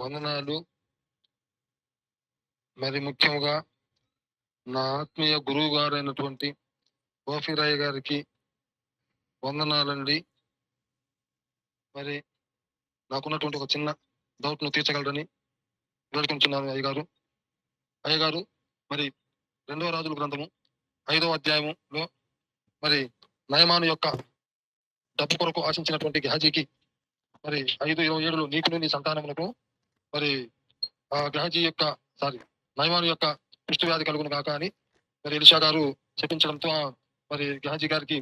వందనాలు. మరి ముఖ్యంగా నా ఆత్మీయ గురువు గారైనటువంటి ఓఫిరాయ్ గారికి వందనాలండి. మరి నాకున్నటువంటి ఒక చిన్న డౌట్ను తీర్చగలరని వేడుకుంటున్నాను అయ్యగారు. అయ్యగారు మరి రెండవ రాజుల గ్రంథము ఐదవ అధ్యాయములో మరి నయమాను యొక్క డబ్బు కొరకు ఆశించినటువంటి గహాజీకి మరి ఐదు ఇరవై ఏడులో నీకును నీ సంతానములకు మరి ఆ యొక్క సారీ నయమాను యొక్క కుష్టి వ్యాధి కలుగును కాక అని మరి ఎలిషా గారు చెప్పించడంతో మరి గ్రహజీ గారికి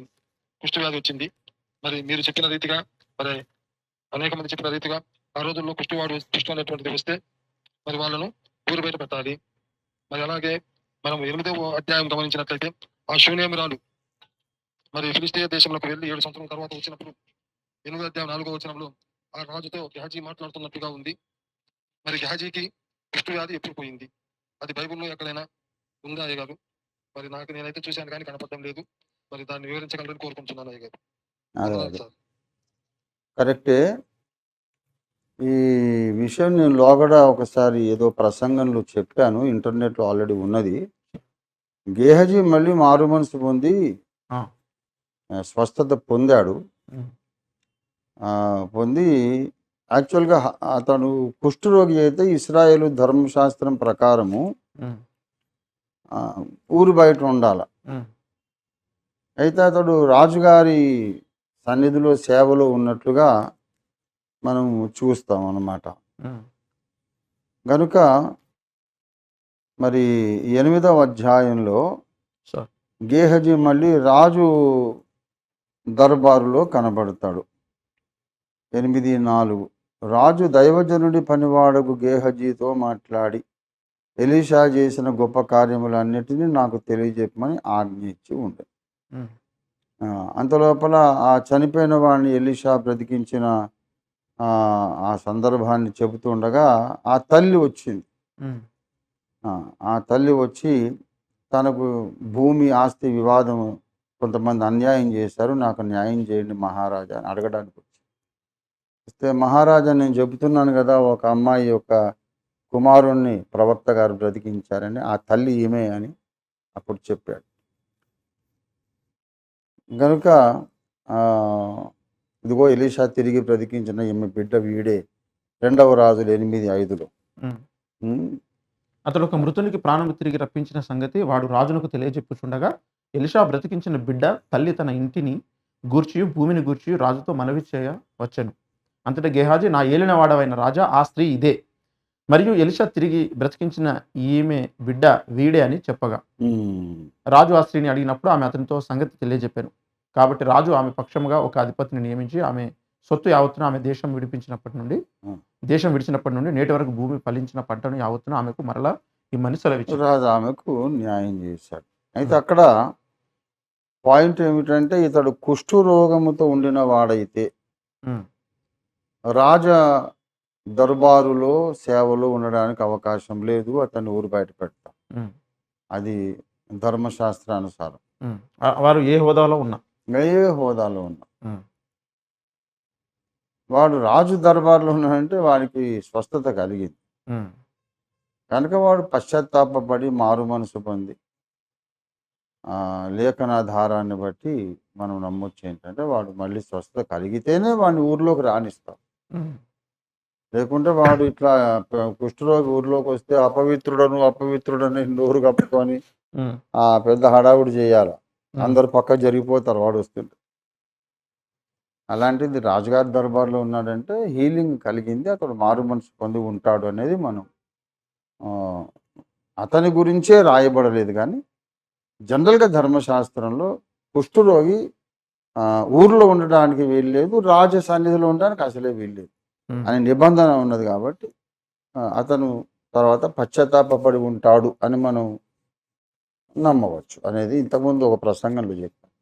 కుష్టి వ్యాధి వచ్చింది. మరి మీరు చెప్పిన రీతిగా మరి అనేక మంది చెప్పిన రీతిగా ఆ రోజుల్లో కుష్టివాడు కుష్టి అనేటువంటిది వస్తే మరి వాళ్ళను ఊరు బయట పెట్టాలి. మరి అలాగే మనం ఎనిమిదవ అధ్యాయం గమనించినట్లయితే ఆ శూన్యమిరాలు మరి ఫిలిస్తీయ దేశంలోకి వెళ్ళి ఏడు సంవత్సరాల తర్వాత వచ్చినప్పుడు ఎనిమిది అధ్యాయం నాలుగో వచ్చినప్పుడు ఆ రాజుతో గ్రహజీ మాట్లాడుతున్నట్టుగా ఉంది. మరి గహాజీకి కుష్టు వ్యాధి ఎప్పుడు పోయింది? అది బైబిల్లో ఎక్కడైనా ఉందా అయ్య గారు? మరి నాకు నేనైతే చూశాను కానీ కనపడడం లేదు. మరి దాన్ని వివరించగలరని కోరుకుంటున్నాను అయ్య గారు. కరెక్టే. ఈ విషయం నేను లోగడ ఒకసారి ఏదో ప్రసంగంలో చెప్పాను ఇంటర్నెట్లో ఆల్రెడీ ఉన్నది. గేహజీ మళ్ళీ మారు మనసు పొంది స్వస్థత పొందాడు. పొంది యాక్చువల్గా అతను కుష్ఠరోగి అయితే ఇస్రాయేలు ధర్మశాస్త్రం ప్రకారము ఊరు బయట ఉండాలి. అయితే అతడు రాజుగారి సన్నిధిలో సేవలో ఉన్నట్లుగా మనం చూస్తాం అన్నమాట. గనుక మరి ఎనిమిదవ అధ్యాయంలో గేహజీ మళ్ళీ రాజు దర్బారులో కనబడతాడు. ఎనిమిది నాలుగు. రాజు దైవజనుడి పనివాడకు గేహజీతో మాట్లాడి ఎలీషా చేసిన గొప్ప కార్యములన్నిటినీ నాకు తెలియజెప్పమని ఆజ్ఞ ఇచ్చి ఉండే అంతలోపల ఆ చనిపోయిన వాడిని ఎలీషా బ్రతికించిన ఆ, సందర్భాన్ని చెబుతుండగా ఆ తల్లి వచ్చింది. ఆ తల్లి వచ్చి తనకు భూమి ఆస్తి వివాదం కొంతమంది అన్యాయం చేశారు నాకు న్యాయం చేయండి మహారాజా అని అడగడానికి వస్తే మహారాజా నేను చెబుతున్నాను కదా ఒక అమ్మాయి యొక్క కుమారుణ్ణి ప్రవక్త గారు బ్రతికించారని ఆ తల్లి ఈమె అని అప్పుడు చెప్పాడు. గనుక ఆ, ఇదిగో ఎలీషా తిరిగి బ్రతికించిన ఈమె బిడ్డ వీడే రెండవ రాజులు ఎనిమిది ఐదులో. అతడు ఒక మృతునికి ప్రాణం తిరిగి రప్పించిన సంగతి వాడు రాజునకు తెలియజెప్పుచుండగా ఎలిషా బ్రతికించిన బిడ్డ తల్లి తన ఇంటిని గూర్చి భూమిని గూర్చి రాజుతో మనవి చేయ వచ్చెను అంతటా గేహాజీ నా ఏలిన వాడవైన రాజా ఆ స్త్రీ ఇదే. మరియు ఎలిషా తిరిగి బ్రతికించిన ఈమె బిడ్డ వీడే అని చెప్పగా. రాజు ఆ స్త్రీని అడిగినప్పుడు ఆమె అతనితో సంగతి తెలియజెప్పాను. కాబట్టి రాజు ఆమె పక్షముగా ఒక అధిపతిని నియమించి ఆమె సొత్తు యావత్తును ఆమె దేశం విడిపించినప్పటి నుండి. దేశం విడిచినప్పటి నుండి నేటి వరకు భూమి ఫలించిన పంటను యావత్తును ఆమెకు మరలా ఇమ్మని సెలవిచ్చారు రాజు ఆమెకు న్యాయం చేశాడు. అయితే అక్కడ పాయింట్ ఏమిటంటే ఇతడు కుష్ఠు రోగముతో ఉండిన వాడైతే రాజ దర్బారులో సేవలో ఉండడానికి అవకాశం లేదు అతన్ని ఊరు బయట పెడతాం. అది ధర్మశాస్త్రానుసారం వారు ఏ హోదాలో ఉన్నా? ఏ హోదాలో ఉన్న. వాడు రాజు దర్బార్లో ఉన్నాడంటే వాడికి స్వస్థత కలిగింది. కనుక వాడు పశ్చాత్తాపడి మారు మనసు పొంది ఆ, లేఖనాధారాన్ని బట్టి మనం నమ్మొచ్చు ఏంటంటే వాడు మళ్ళీ స్వస్థత కలిగితేనే వాడిని ఊర్లోకి రాణిస్తాం లేకుంటే వాడు ఇట్లా కుష్ఠరోగి ఊర్లోకి వస్తే అపవిత్రుడను అపవిత్రుడని నోరు కప్పుకొని ఆ పెద్ద హడావుడి చేయాలి. అందరు పక్క జరిగిపోతారు వాడు వస్తుంటే. అలాంటిది రాజుగారి దర్బార్లో ఉన్నాడంటే హీలింగ్ కలిగింది. అతడు మారు మనసు పొంది ఉంటాడు అనేది మనం అతని గురించే రాయబడలేదు కానీ జనరల్గా ధర్మశాస్త్రంలో కుష్ఠరోగి ఊర్లో ఉండడానికి వీల్లేదు రాజ సన్నిధిలో ఉండడానికి అసలే వీల్లేదు ఉమ్. అనే నిబంధన ఉన్నది కాబట్టి అతను తర్వాత పశ్చాత్తాపడి ఉంటాడు అని మనం నమ్మవచ్చు అనేది ఇంతకుముందు ఒక ప్రసంగంలో చెప్పాను.